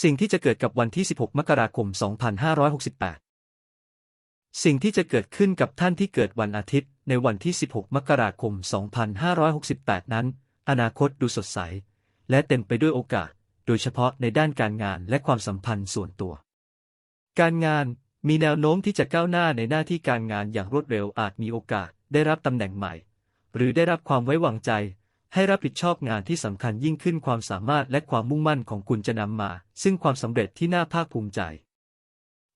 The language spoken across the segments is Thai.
สิ่งที่จะเกิดกับวันที่ 16 มกราคม 2568 สิ่งที่จะเกิดขึ้นกับท่านที่เกิดวันอาทิตย์ ในวันที่ 16 มกราคม 2568 นั้น อนาคตดูสดใส และเต็มไปด้วยโอกาส โดยเฉพาะในด้านการงานและความสัมพันธ์ส่วนตัว การงานมีแนวโน้มที่จะก้าวหน้าในหน้าที่การงานอย่างรวดเร็วอาจมีโอกาสได้รับตำแหน่งใหม่ หรือได้รับความไว้วางใจ ให้รับผิดชอบงานที่สำคัญยิ่งขึ้นความสามารถและความมุ่งมั่นของคุณจะนำมา ซึ่งความสำเร็จที่น่าภาคภูมิใจ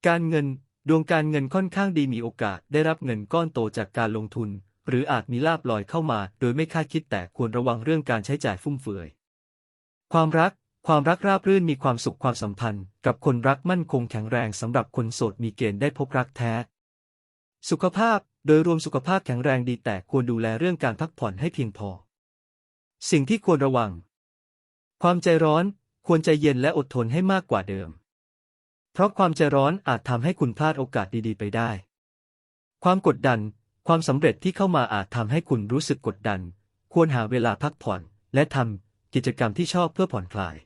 การเงิน ดวงการเงินค่อนข้างดีมีโอกาสได้รับเงินก้อนโตจากการลงทุน หรืออาจมีลาบลอยเข้ามา โดยไม่คาดคิดแต่ควรระวังเรื่องการใช้จ่ายฟุ่มเฟือย ความรัก ความรักราบรื่นมีความสุขความสัมพันธ์ กับคนรักมั่นคงแข็งแรงสำหรับคนโสดมีเกณฑ์ได้พบรักแท้ สุขภาพ โดยรวมสุขภาพแข็งแรงดีแต่ควรดูแลเรื่องการพักผ่อนให้เพียงพอ สิ่งที่ควรระวัง ความใจร้อนควรใจเย็นและอดทนให้มากกว่าเดิม เพราะความใจร้อนอาจทำให้คุณพลาดโอกาสดีๆ ไปได้ ความกดดัน ความสำเร็จที่เข้ามาอาจทำให้คุณรู้สึกกดดัน ควรหาเวลาพักผ่อน และทำกิจกรรมที่ชอบเพื่อผ่อนคลาย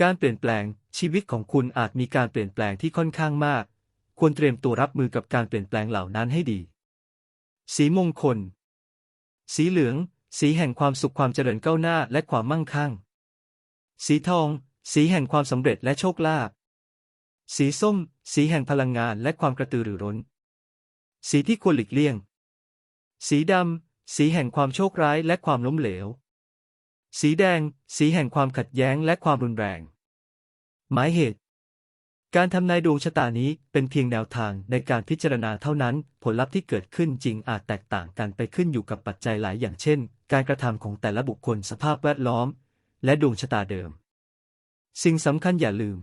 การเปลี่ยนแปลง ชีวิตของคุณอาจมีการเปลี่ยนแปลงที่ค่อนข้างมาก ควรเตรียมตัวรับมือกับการเปลี่ยนแปลงเหล่านั้นให้ดี สีมงคล สีเหลือง สีแห่งความสุขความเจริญก้าวหน้าและความมั่งคั่ง สีทอง สีแห่งความสำเร็จและโชคลาภ สีส้ม สีแห่งพลังงานและความกระตือรือร้น สีที่ควรหลีกเลี่ยง สีดำ สีแห่งความโชคร้ายและความล้มเหลว สีแดง สีแห่งความขัดแย้งและความรุนแรง หมายเหตุ การทำนายดวงชะตานี้เป็นเพียงแนวทางในการพิจารณาเท่านั้น ผลลัพธ์ที่เกิดขึ้นจริงอาจแตกต่างกันไปขึ้นอยู่กับปัจจัยหลายอย่างเช่น การกระทำของแต่ละบุคคลสภาพแวดล้อม และดวงชะตาเดิม สิ่งสำคัญอย่าลืม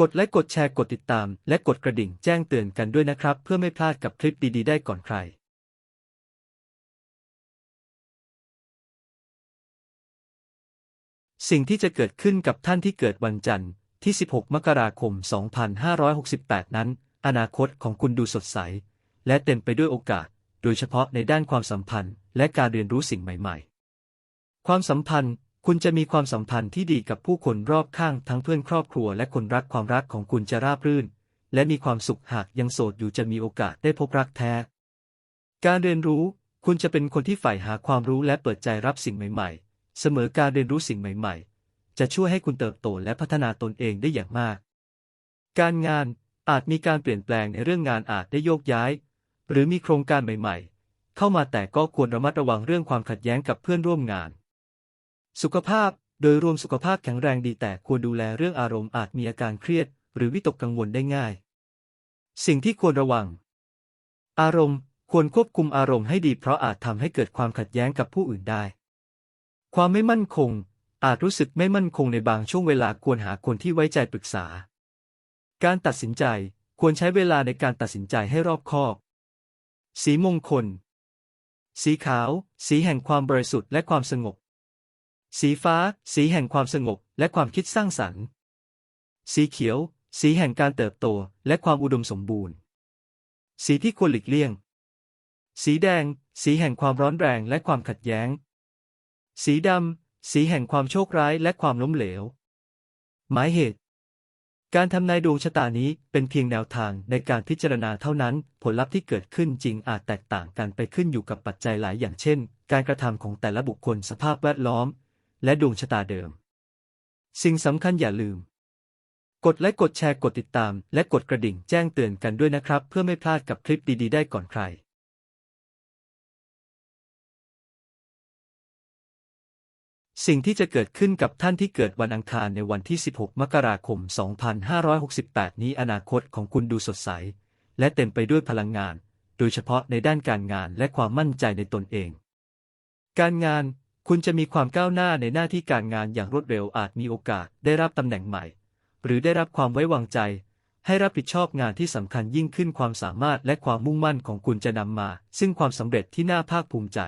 กดไลค์กดแชร์กดติดตาม และกดกระดิ่งแจ้งเตือนกันด้วยนะครับ เพื่อไม่พลาดกับคลิปดีๆได้ก่อนใครสิ่งที่จะเกิดขึ้นกับท่านที่เกิดวันจันทร์ ที่ 16 มกราคม 2568 นั้น อนาคตของคุณดูสดใส และเต็มไปด้วยโอกาส โดยเฉพาะในด้านความสัมพันธ์ และการเรียนรู้สิ่งใหม่ ๆ ความสัมพันธ์ คุณจะมีความสัมพันธ์ที่ดีกับผู้คนรอบข้างทั้งเพื่อนครอบครัวและคนรักความรักของคุณจะราบรื่น และมีความสุขหากยังโสดอยู่จะมีโอกาสได้พบรักแท้ การเรียนรู้ คุณจะเป็นคนที่ใฝ่หาความรู้และเปิดใจรับสิ่งใหม่ ๆ เสมอการเรียนรู้สิ่งใหม่ ๆ จะช่วยให้คุณเติบโตและพัฒนาตนเองได้อย่างมาก การงานอาจมีการเปลี่ยนแปลงในเรื่องงานอาจได้โยกย้าย หรือมีโครงการใหม่ ๆ เข้ามาแต่ก็ควรระมัดระวังเรื่องความขัดแย้งกับเพื่อนร่วมงาน สุขภาพโดยรวมสุขภาพแข็งแรงดีแต่ควรดูแลเรื่องอารมณ์อาจมีอาการเครียด หรือวิตกกังวลได้ง่าย สิ่งที่ควรระวัง อารมณ์ควรควบคุมอารมณ์ให้ดีเพราะอาจทำให้เกิดความขัดแย้งกับผู้อื่นได้ ความไม่มั่นคง อาจรู้สึกไม่มั่นคงในบางช่วงเวลาควรหาคนที่ไว้ใจปรึกษา การตัดสินใจควรใช้เวลาในการตัดสินใจให้รอบคอบ สีมงคล สีขาว สีแห่งความบริสุทธิ์และความสงบ สีฟ้า สีแห่งความสงบและความคิดสร้างสรรค์ สีเขียว สีแห่งการเติบโตและความอุดมสมบูรณ์ สีที่ควรหลีกเลี่ยง สีแดง สีแห่งความร้อนแรงและความขัดแย้ง สีดำ สีแห่งความโชคร้ายและความล้มเหลว หมายเหตุ การทำนายดวงชะตานี้เป็นเพียงแนวทางในการพิจารณาเท่านั้น ผลลัพธ์ที่เกิดขึ้นจริงอาจแตกต่างกันไปขึ้นอยู่กับปัจจัยหลายอย่างเช่น การกระทำของแต่ละบุคคลสภาพแวดล้อม และดวงชะตาเดิม สิ่งสำคัญอย่าลืม กดไลค์กดแชร์กดติดตาม และกดกระดิ่งแจ้งเตือนกันด้วยนะครับ เพื่อไม่พลาดกับคลิปดีๆ ได้ก่อนใคร สิ่งที่จะเกิดขึ้นกับท่านที่เกิดวันอังคารในวันที่ 16 มกราคม 2568 นี้อนาคตของคุณดูสดใส และเต็มไปด้วยพลังงาน โดยเฉพาะในด้านการงานและความมั่นใจในตนเอง การงานคุณจะมีความก้าวหน้าในหน้าที่การงานอย่างรวดเร็วอาจมีโอกาสได้รับตำแหน่งใหม่ หรือได้รับความไว้วางใจ ให้รับผิดชอบงานที่สำคัญยิ่งขึ้นความสามารถและความมุ่งมั่นของคุณจะนำมา ซึ่งความสำเร็จที่น่าภาคภูมิใจ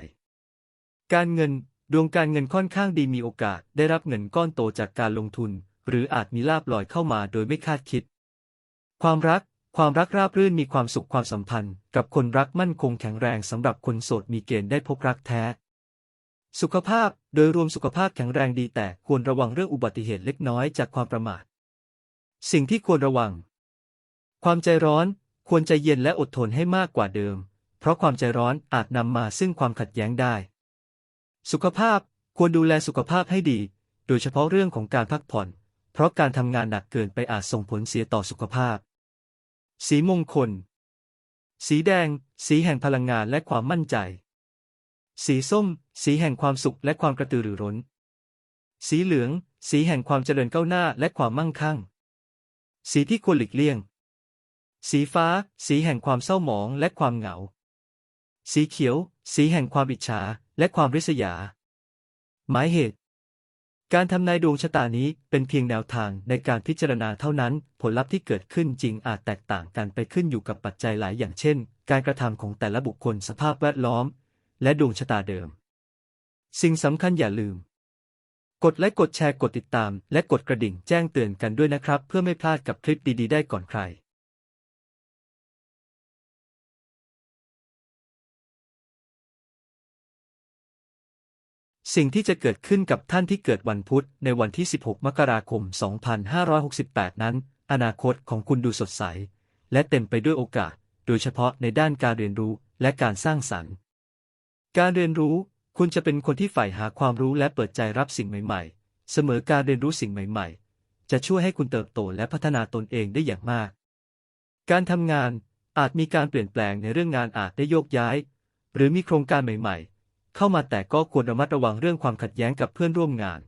การเงิน ดวงการเงินค่อนข้างดีมีโอกาสได้รับเงินก้อนโตจากการลงทุน หรืออาจมีลาบลอยเข้ามาโดยไม่คาดคิด ความรัก ความรักราบรื่นมีความสุขความสัมพันธ์ กับคนรักมั่นคงแข็งแรงสำหรับคนโสดมีเกณฑ์ได้พบรักแท้ สุขภาพ โดยรวมสุขภาพแข็งแรงดีแต่ควรระวังเรื่องอุบัติเหตุเล็กน้อยจากความประมาท สิ่งที่ควรระวัง ความใจร้อน ควรใจเย็นและอดทนให้มากกว่าเดิม เพราะความใจร้อนอาจนำมาซึ่งความขัดแย้งได้ สุขภาพควรดูแลสุขภาพให้ดี โดยเฉพาะเรื่องของการพักผ่อน เพราะการทำงานหนักเกินไปอาจส่งผลเสียต่อสุขภาพ สีมงคล สีแดง สีแห่งพลังงานและความมั่นใจ สีส้ม สีแห่งความสุขและความกระตือรือร้น สีเหลือง สีแห่งความเจริญก้าวหน้าและความมั่งคั่ง สีที่ควรหลีกเลี่ยง สีฟ้า สีแห่งความเศร้าหมองและความเหงา สีเขียว สีแห่งความอิจฉา และความริษยา หมายเหตุ การทำนายดวงชะตานี้เป็นเพียงแนวทางในการพิจารณาเท่านั้น ผลลัพธ์ที่เกิดขึ้นจริงอาจแตกต่างกันไปขึ้นอยู่กับปัจจัยหลายอย่างเช่น การกระทำของแต่ละบุคคลสภาพแวดล้อม และดวงชะตาเดิม สิ่งสำคัญอย่าลืม กดไลค์กดแชร์กดติดตาม และกดกระดิ่งแจ้งเตือนกันด้วยนะครับ เพื่อไม่พลาดกับคลิปดีๆ ได้ก่อนใคร สิ่งที่จะเกิดขึ้นกับท่านที่เกิดวันพุธในวันที่ 16 มกราคม 2568 นั้น อนาคตของคุณดูสดใส และเต็มไปด้วยโอกาส โดยเฉพาะในด้านการเรียนรู้และการสร้างสรรค์ การเรียนรู้ คุณจะเป็นคนที่ใฝ่หาความรู้และเปิดใจรับสิ่งใหม่ๆ เสมอการเรียนรู้สิ่งใหม่ ๆ จะช่วยให้คุณเติบโตและพัฒนาตนเองได้อย่างมาก การทำงานอาจมีการเปลี่ยนแปลงในเรื่องงานอาจได้โยกย้าย หรือมีโครงการใหม่ ๆ เข้ามาแต่ก็ควรระมัดระวังเรื่องความขัดแย้งกับเพื่อนร่วมงาน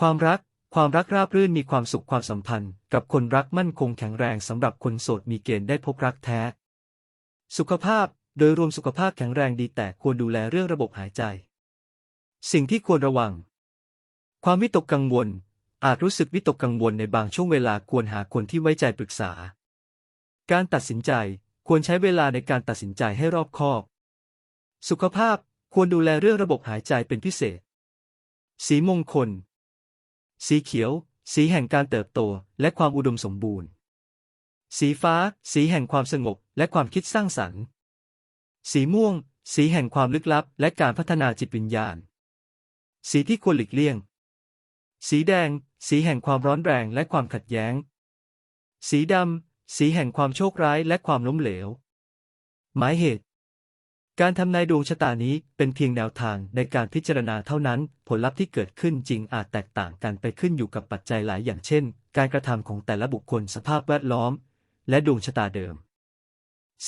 ความรัก ความรักราบรื่นมีความสุขความสัมพันธ์ กับคนรักมั่นคงแข็งแรงสำหรับคนโสดมีเกณฑ์ได้พบรักแท้ สุขภาพ โดยรวมสุขภาพแข็งแรงดีแต่ควรดูแลเรื่องระบบหายใจ สิ่งที่ควรระวัง ความวิตกกังวล อาจรู้สึกวิตกกังวลในบางช่วงเวลาควรหาคนที่ไว้ใจปรึกษา การตัดสินใจควรใช้เวลาในการตัดสินใจให้รอบคอบ สุขภาพ ควรดูแลเรื่องระบบหายใจเป็นพิเศษ สีมงคล สีเขียว สีแห่งการเติบโตและความอุดมสมบูรณ์ สีฟ้า สีแห่งความสงบและความคิดสร้างสรรค์ สีม่วง สีแห่งความลึกลับ และการพัฒนาจิตวิญญาณ สีที่ควรหลีกเลี่ยง สีแดง สีแห่งความร้อนแรงและความขัดแย้ง สีดำ สีแห่งความโชคร้ายและความล้มเหลว หมายเหตุ การทำนายดวงชะตานี้เป็นเพียงแนวทางในการพิจารณาเท่านั้น ผลลัพธ์ที่เกิดขึ้นจริงอาจแตกต่างกันไปขึ้นอยู่กับปัจจัยหลายอย่างเช่น การกระทำของแต่ละบุคคลสภาพแวดล้อม และดวงชะตาเดิม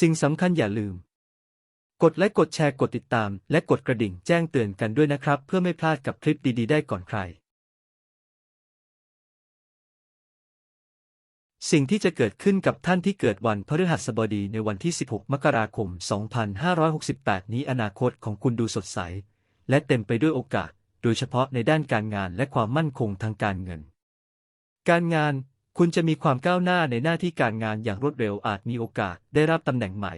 สิ่งสำคัญอย่าลืม กดไลค์กดแชร์กดติดตาม และกดกระดิ่งแจ้งเตือนกันด้วยนะครับ เพื่อไม่พลาดกับคลิปดีๆ ได้ก่อนใคร สิ่งที่จะเกิดขึ้นกับท่านที่เกิดวันพฤหัสบดีในวันที่ 16 มกราคม 2568 นี้อนาคตของคุณดูสดใส และเต็มไปด้วยโอกาส โดยเฉพาะในด้านการงานและความมั่นคงทางการเงิน การงานคุณจะมีความก้าวหน้าในหน้าที่การงานอย่างรวดเร็วอาจมีโอกาสได้รับตำแหน่งใหม่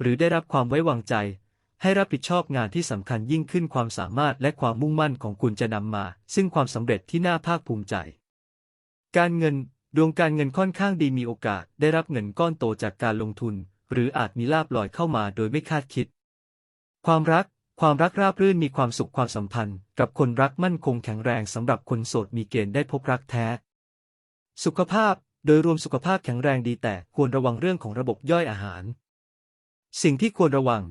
หรือได้รับความไว้วางใจ ให้รับผิดชอบงานที่สำคัญยิ่งขึ้นความสามารถและความมุ่งมั่นของคุณจะนำมา ซึ่งความสำเร็จที่น่าภาคภูมิใจ การเงิน ดวงการเงินค่อนข้างดีมีโอกาสได้รับเงินก้อนโตจากการลงทุน หรืออาจมีลาบลอยเข้ามาโดยไม่คาดคิด ความรัก ความรักราบรื่นมีความสุขความสัมพันธ์ กับคนรักมั่นคงแข็งแรงสำหรับคนโสดมีเกณฑ์ได้พบรักแท้ สุขภาพ โดยรวมสุขภาพแข็งแรงดีแต่ควรระวังเรื่องของระบบย่อยอาหาร สิ่งที่ควรระวัง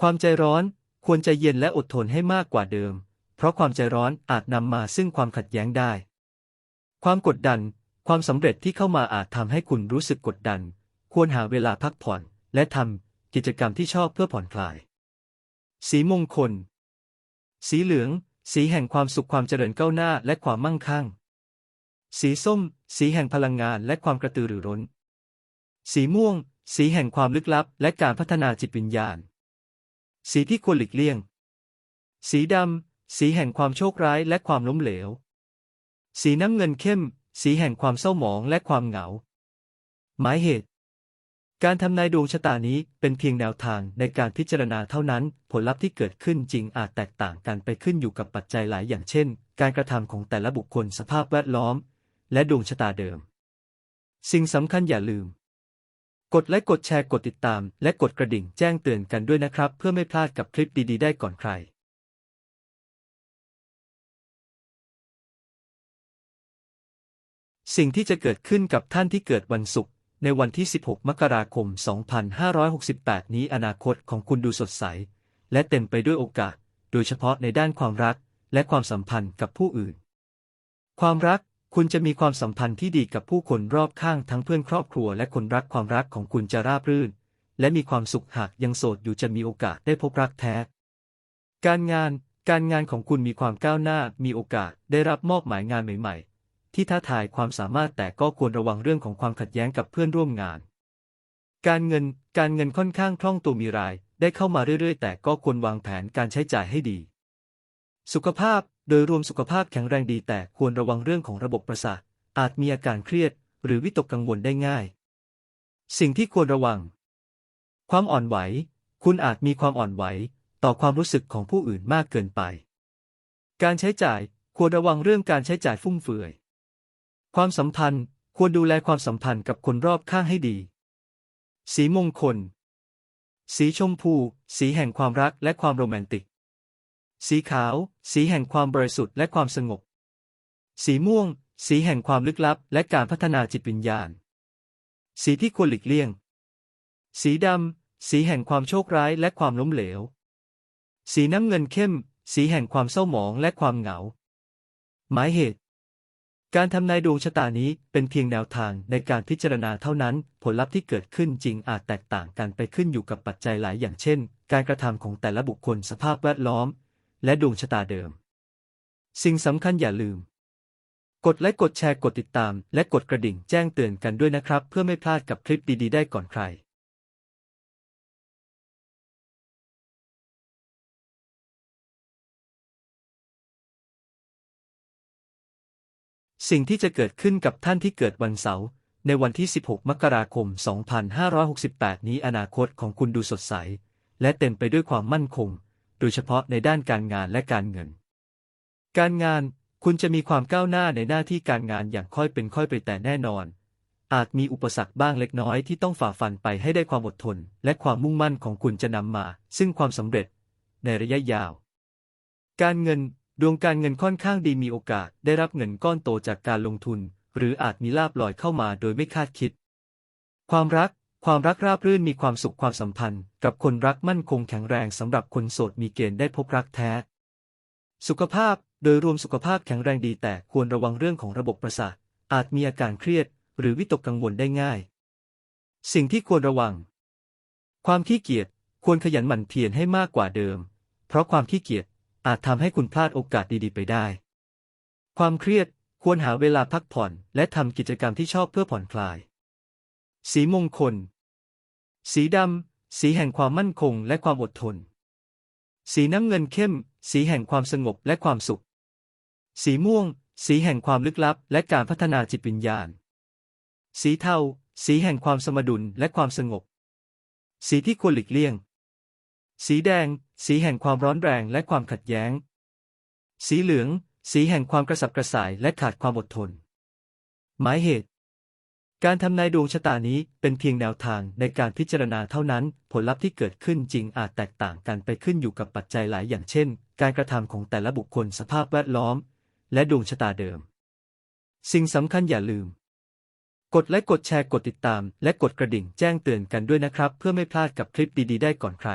ความใจร้อน ควรใจเย็นและอดทนให้มากกว่าเดิม เพราะความใจร้อนอาจนำมาซึ่งความขัดแย้งได้ ความกดดัน ความสำเร็จที่เข้ามาอาจทำให้คุณรู้สึกกดดัน ควรหาเวลาพักผ่อน และทำกิจกรรมที่ชอบเพื่อผ่อนคลาย สีมงคล สีเหลือง สีแห่งความสุขความเจริญก้าวหน้าและความมั่งคั่ง สีส้ม สีแห่งพลังงานและความกระตือรือร้น สีม่วง สีแห่งความลึกลับ และการพัฒนาจิตวิญญาณ สีที่ควรหลีกเลี่ยง สีดำ สีแห่งความโชคร้ายและความล้มเหลว สีน้ำเงินเข้ม สีแห่งความเศร้าหมองและความเหงา หมายเหตุ การทำนายดวงชะตานี้เป็นเพียงแนวทางในการพิจารณาเท่านั้น ผลลัพธ์ที่เกิดขึ้นจริงอาจแตกต่างกันไปขึ้นอยู่กับปัจจัยหลายอย่างเช่น การกระทำของแต่ละบุคคลสภาพแวดล้อม และดวงชะตาเดิม สิ่งสำคัญอย่าลืม กดไลค์กดแชร์กดติดตาม และกดกระดิ่งแจ้งเตือนกันด้วยนะครับ เพื่อไม่พลาดกับคลิปดีๆ ได้ก่อนใคร สิ่งที่จะเกิดขึ้นกับท่านที่เกิดวันศุกร์ในวันที่ 16 มกราคม 2568 นี้อนาคตของคุณดูสดใส และเต็มไปด้วยโอกาส โดยเฉพาะในด้านความรักและความสัมพันธ์กับผู้อื่น ความรักคุณจะมีความสัมพันธ์ที่ดีกับผู้คนรอบข้างทั้งเพื่อนครอบครัวและคนรักความรักของคุณจะราบรื่น และมีความสุขหากยังโสดอยู่จะมีโอกาสได้พบรักแท้ การงานการงานของคุณมีความก้าวหน้ามีโอกาสได้รับมอบหมายงานใหม่ๆ ที่ท้าทายความสามารถแต่ก็ควรระวังเรื่องของความขัดแย้งกับเพื่อนร่วมงาน การเงินการเงินค่อนข้างคล่องตัวมีรายได้เข้ามาเรื่อยๆ แต่ก็ควรวางแผนการใช้จ่ายให้ดี สุขภาพโดยรวมสุขภาพแข็งแรงดีแต่ควรระวังเรื่องของระบบประสาท อาจมีอาการเครียด หรือวิตกกังวลได้ง่าย สิ่งที่ควรระวัง ความอ่อนไหว คุณอาจมีความอ่อนไหว ต่อความรู้สึกของผู้อื่นมากเกินไป การใช้จ่ายควรระวังเรื่องการใช้จ่ายฟุ่มเฟือย ความสัมพันธ์ควรดูแลความสัมพันธ์กับคนรอบข้างให้ดี สีมงคล สีชมพู สีแห่งความรักและความโรแมนติก สีขาว สีแห่งความบริสุทธิ์และความสงบ สีม่วง สีแห่งความลึกลับและการพัฒนาจิตวิญญาณ สีที่ควรหลีกเลี่ยง สีดำ สีแห่งความโชคร้ายและความล้มเหลว สีน้ำเงินเข้ม สีแห่งความเศร้าหมองและความเหงา หมายเหตุ การทำนายดวงชะตานี้เป็นเพียงแนวทางในการพิจารณาเท่านั้น ผลลัพธ์ที่เกิดขึ้นจริงอาจแตกต่างกันไปขึ้นอยู่กับปัจจัยหลายอย่างเช่น การกระทำของแต่ละบุคคลสภาพแวดล้อม และดวงชะตาเดิม สิ่งสำคัญอย่าลืม กดไลค์กดแชร์กดติดตาม และกดกระดิ่งแจ้งเตือนกันด้วยนะครับ เพื่อไม่พลาดกับคลิปดีๆ ได้ก่อนใคร สิ่งที่จะเกิดขึ้นกับท่านที่เกิดวันเสาร์ในวันที่ 16 มกราคม 2568 นี้อนาคตของคุณดูสดใส และเต็มไปด้วยความมั่นคง โดยเฉพาะในด้านการงานและการเงิน การงานคุณจะมีความก้าวหน้าในหน้าที่การงานอย่างค่อยเป็นค่อยไปแต่แน่นอน อาจมีอุปสรรคบ้างเล็กน้อยที่ต้องฝ่าฟันไปให้ได้ความอดทน และความมุ่งมั่นของคุณจะนำมา ซึ่งความสำเร็จ ในระยะยาว การเงิน ดวงการเงินค่อนข้างดีมีโอกาสได้รับเงินก้อนโตจากการลงทุน หรืออาจมีลาบลอยเข้ามาโดยไม่คาดคิด ความรัก ความรักราบรื่นมีความสุขความสัมพันธ์ กับคนรักมั่นคงแข็งแรงสำหรับคนโสดมีเกณฑ์ได้พบรักแท้ สุขภาพ โดยรวมสุขภาพแข็งแรงดีแต่ควรระวังเรื่องของระบบประสาท อาจมีอาการเครียด หรือวิตกกังวลได้ง่าย สิ่งที่ควรระวัง ความขี้เกียจ ควรขยันหมั่นเพียรให้มากกว่าเดิม เพราะความขี้เกียจ อาจทำให้คุณพลาดโอกาสดีๆ ไปได้ ความเครียดควรหาเวลาพักผ่อน และทำกิจกรรมที่ชอบเพื่อผ่อนคลาย สีมงคล สีดำ สีแห่งความมั่นคงและความอดทน สีน้ำเงินเข้ม สีแห่งความสงบและความสุข สีม่วง สีแห่งความลึกลับ และการพัฒนาจิตวิญญาณ สีเทา สีแห่งความสมดุลและความสงบ สีที่ควรหลีกเลี่ยง สีแดง สีแห่งความร้อนแรงและความขัดแย้ง สีเหลือง สีแห่งความกระสับกระส่ายและขาดความอดทน หมายเหตุ การทำนายดวงชะตานี้เป็นเพียงแนวทางในการพิจารณาเท่านั้น ผลลัพธ์ที่เกิดขึ้นจริงอาจแตกต่างกันไปขึ้นอยู่กับปัจจัยหลายอย่างเช่น การกระทำของแต่ละบุคคลสภาพแวดล้อม และดวงชะตาเดิม สิ่งสำคัญอย่าลืมกดไลค์กดแชร์กดติดตาม และกดกระดิ่งแจ้งเตือนกันด้วยนะครับ เพื่อไม่พลาดกับคลิปดีๆ ได้ก่อนใคร